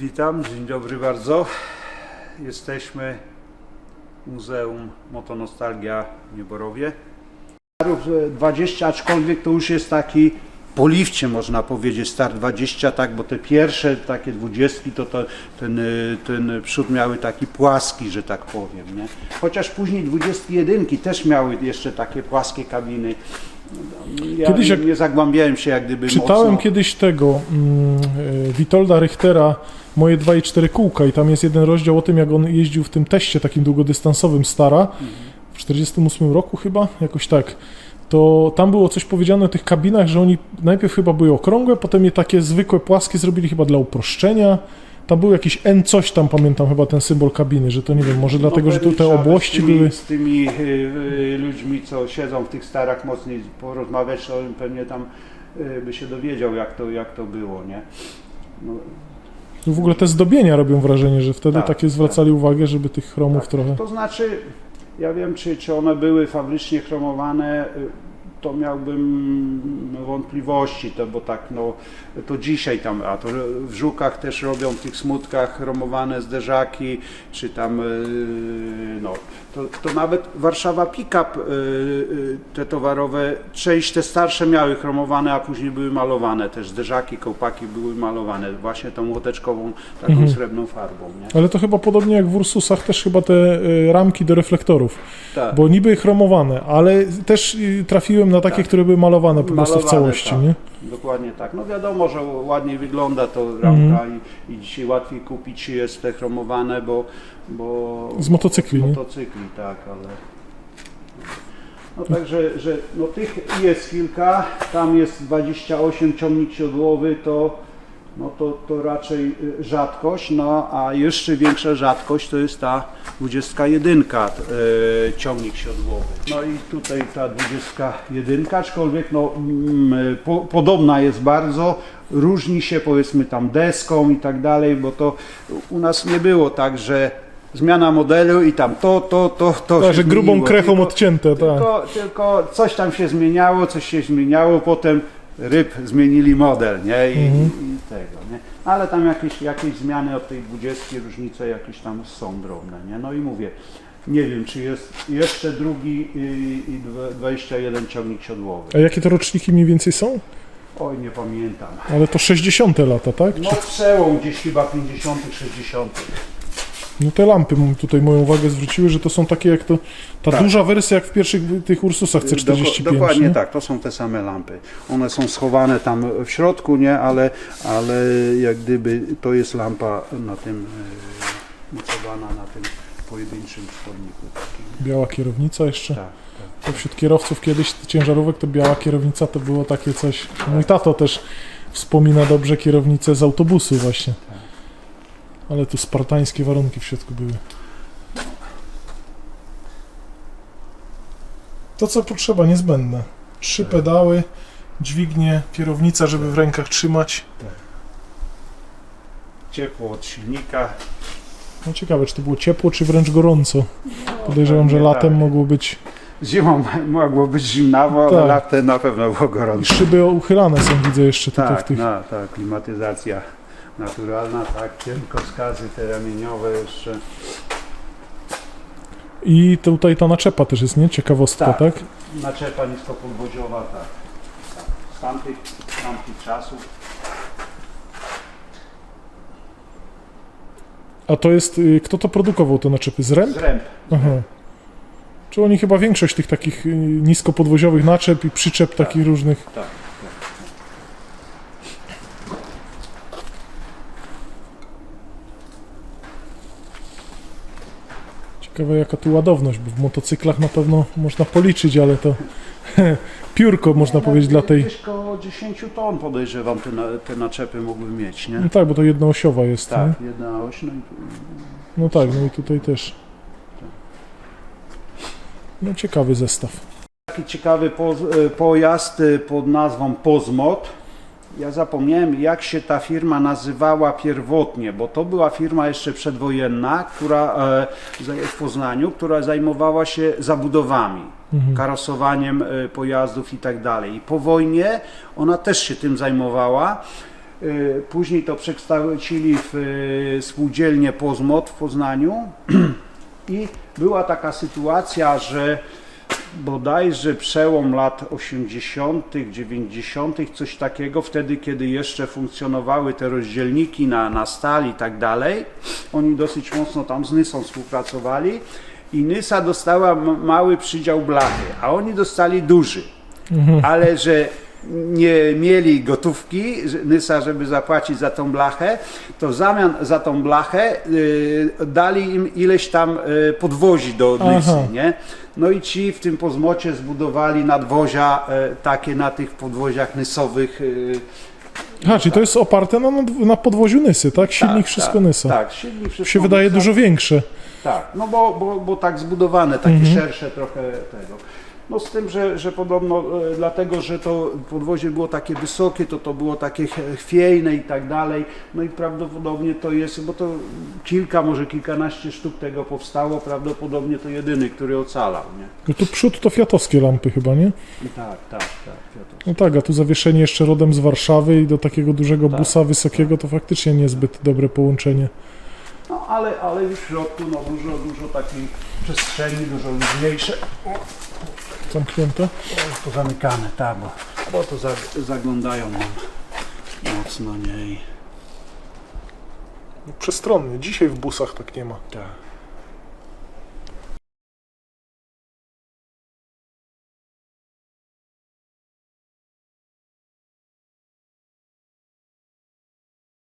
Witam, dzień dobry bardzo. Jesteśmy w Muzeum Motonostalgia w Nieborowie. 20, aczkolwiek to już jest taki po lifcie można powiedzieć, start 20, tak, bo te pierwsze takie dwudziestki to, to ten, y, ten przód miały taki płaski, że tak powiem, nie? Chociaż później 21 też miały jeszcze takie płaskie kabiny. Ja Kiedyś nie, jak- nie zagłębiałem się jak gdyby Czytałem mocno. kiedyś tego mm, e, Witolda Richtera Moje 2,4 kółka i tam jest jeden rozdział o tym, jak on jeździł w tym teście takim długodystansowym Stara w 48 roku chyba, jakoś tak. To tam było coś powiedziane o tych kabinach, że oni najpierw chyba były okrągłe, potem je takie zwykłe, płaskie zrobili chyba dla uproszczenia. Tam był jakiś N coś tam, pamiętam chyba ten symbol kabiny, że to nie wiem, może dlatego, że tu te No, obłości z tymi, były... Z tymi y, y, ludźmi, co siedzą w tych starach mocniej porozmawiać, to on pewnie tam y, by się dowiedział, jak to, jak to było, nie? No, W ogóle te zdobienia robią wrażenie, że wtedy Tak, takie zwracali uwagę, żeby tych chromów tak. trochę... To znaczy, ja wiem, czy, czy one były fabrycznie chromowane, y, to miałbym wątpliwości, to, bo tak, no, to dzisiaj tam, a to w Żukach też robią w tych smutkach chromowane zderzaki, czy tam, y, no, to, to nawet Warszawa Pickup, y, y, te towarowe, część te starsze miały chromowane, a później były malowane też, zderzaki, kołpaki były malowane właśnie tą łoteczkową, taką Mhm. srebrną farbą, nie? Ale to chyba podobnie jak w Ursusach też chyba te ramki do reflektorów, Tak. bo niby chromowane, ale też y, na takie, Tak. które były malowane po prostu w całości, tak. nie? Dokładnie tak. No wiadomo, że ładniej wygląda to ramka Mhm. i, i dzisiaj łatwiej kupić jest te chromowane, bo, bo Z motocykli, z nie? motocykli, tak, ale no także, że no tych jest kilka, tam jest 28 ciągnik siodłowy, to no to, to raczej y, rzadkość, no a jeszcze większa rzadkość to jest ta 21 y, ciągnik siodłowy. No i tutaj ta 21, aczkolwiek no, mm, po, podobna jest bardzo, różni się powiedzmy tam deską i tak dalej, bo to u nas nie było tak, że zmiana modelu i tam to, to, to, to Tak, że grubą krechą Tylko- odcięte, tak. tylko, tylko coś tam się zmieniało, coś się zmieniało, potem ryb zmienili model, nie? I, Mhm. i tego, nie? Ale tam jakieś, jakieś zmiany od tej 20 różnice jakieś tam są drobne, nie? No i mówię, nie wiem, czy jest jeszcze drugi i, i dwa- 21 ciągnik siodłowy. A jakie to roczniki mniej więcej są? Oj, nie pamiętam. Ale to 60 lata, tak? No przełom gdzieś chyba 50 60 No te lampy m- tutaj moją uwagę zwróciły, że to są takie jak to, ta Tak. duża wersja jak w pierwszych tych Ursusach C45, Doko- Dokładnie nie? tak, to są te same lampy. One są schowane tam w środku, nie, ale, ale jak gdyby to jest lampa na tym, e, mocowana na tym pojedynczym wchodniku. Takim. Biała kierownica jeszcze. Tak, To wśród kierowców kiedyś ciężarówek to biała kierownica to było takie coś. Mój tato też wspomina dobrze kierownicę z autobusu właśnie. Ale tu spartańskie warunki w środku były. To co potrzeba, niezbędne. Trzy pedały, dźwignie, kierownica, żeby w rękach trzymać. Ciepło od silnika. No ciekawe, czy to było ciepło, czy wręcz gorąco. Podejrzewam, że latem tak. mogło być. Zimą mogło być zimnawo, ale Tak. latem na pewno było I gorąco. szyby uchylane są, widzę jeszcze tutaj w Tak, tych. no, tak, klimatyzacja naturalna, tak, kierunkowskazy te ramieniowe jeszcze. I tutaj ta naczepa też jest, nie? Ciekawostka, Tak. tak? Naczepa niskopodwoziowa, tak. tak. Z tamtych, z tamtych czasów. A to jest, y, kto to produkował te naczepy? Zręb? Zręb. Aha. Czy oni chyba większość tych takich y, niskopodwoziowych naczep i przyczep takich różnych. Tak, tak. Ciekawe jaka tu ładowność, bo w motocyklach na pewno można policzyć, ale to piórko można powiedzieć dla tej... Koło 10 ton podejrzewam te, na, te naczepy mogły mieć, nie? No tak, bo to jednoosiowa jest, nie? Tak, jedna oś, no i No tak, no i tutaj też. No ciekawy zestaw. taki ciekawy poz, e, pojazd e, pod nazwą Pozmot. Ja zapomniałem, jak się ta firma nazywała pierwotnie, bo to była firma jeszcze przedwojenna, która e, w Poznaniu, która zajmowała się zabudowami, Mhm. karosowaniem e, pojazdów i tak dalej. I po wojnie ona też się tym zajmowała. Y, Później to przekształcili w spółdzielnię Pozmot w Poznaniu i była taka sytuacja, że bodajże przełom lat 80., 90., coś takiego, wtedy kiedy jeszcze funkcjonowały te rozdzielniki na, na stal i tak dalej. Oni dosyć mocno tam z Nysą współpracowali i Nysa dostała mały przydział blachy, a oni dostali duży. Ale że nie mieli gotówki, Nysa, żeby zapłacić za tą blachę, to w zamian za tą blachę y, dali im ileś tam y, podwozi do Nysy, Aha. nie? No i ci w tym pozmocie zbudowali nadwozia y, takie na tych podwoziach nysowych. y, A, czyli to jest oparte na, na podwoziu Nysy, tak? Silnik tak, wszystko tak, Nysa. Tak, silnik wszystko Się wydaje Nysa. dużo większe. Tak, no bo, bo, bo tak zbudowane, takie Mhm. szersze trochę tego. No z tym, że, że podobno e, dlatego, że to podwozie było takie wysokie, to to było takie ch- chwiejne i tak dalej. No i prawdopodobnie to jest, bo to kilka, może kilkanaście sztuk tego powstało, prawdopodobnie to jedyny, który ocalał, nie? No tu przód to fiatowskie lampy chyba, nie? I tak, tak, tak. No tak, a tu zawieszenie jeszcze rodem z Warszawy i do takiego dużego Tak, busa wysokiego to faktycznie niezbyt dobre połączenie. No ale, ale już w środku no, dużo, dużo takiej przestrzeni, dużo luźniejsze. Zamknięte. O, to zamykane, tak, bo, bo to zag, zaglądają nam mocno, nie? I Przestronnie. Dzisiaj w busach tak nie ma. Tak.